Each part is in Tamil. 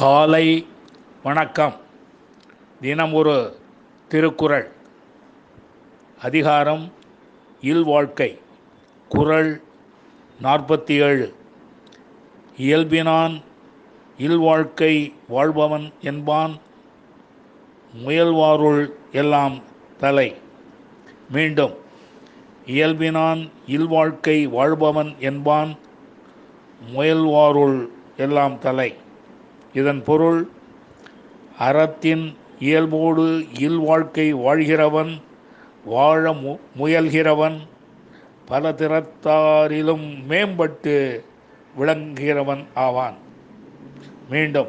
காலை வணக்கம். தினம் ஒரு திருக்குறள். அதிகாரம் இல்வாழ்க்கை குறள் நாற்பத்தி ஏழு இயல்பினான் இல்வாழ்க்கை வாழ்பவன் என்பான் முயல்வாருள் எல்லாம் தலை. மீண்டும் இயல்பினான் இல்வாழ்க்கை வாழ்பவன் என்பான் முயல்வாருள் எல்லாம் தலை. இதன் பொருள் அறத்தின் இயல்போடு இல்வாழ்க்கை வாழ்கிறவன் வாழ மு முயல்கிறவன் பல திறத்தாரிலும் மேம்பட்டு விளங்குகிறவன் ஆவான். மீண்டும்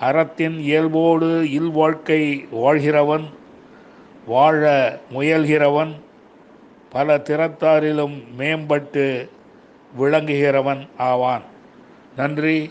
அறத்தின் இயல்போடு இல்வாழ்க்கை வாழ்கிறவன் வாழ முயல்கிறவன் பல திறத்தாரிலும் மேம்பட்டு விளங்குகிறவன் ஆவான். நன்றி.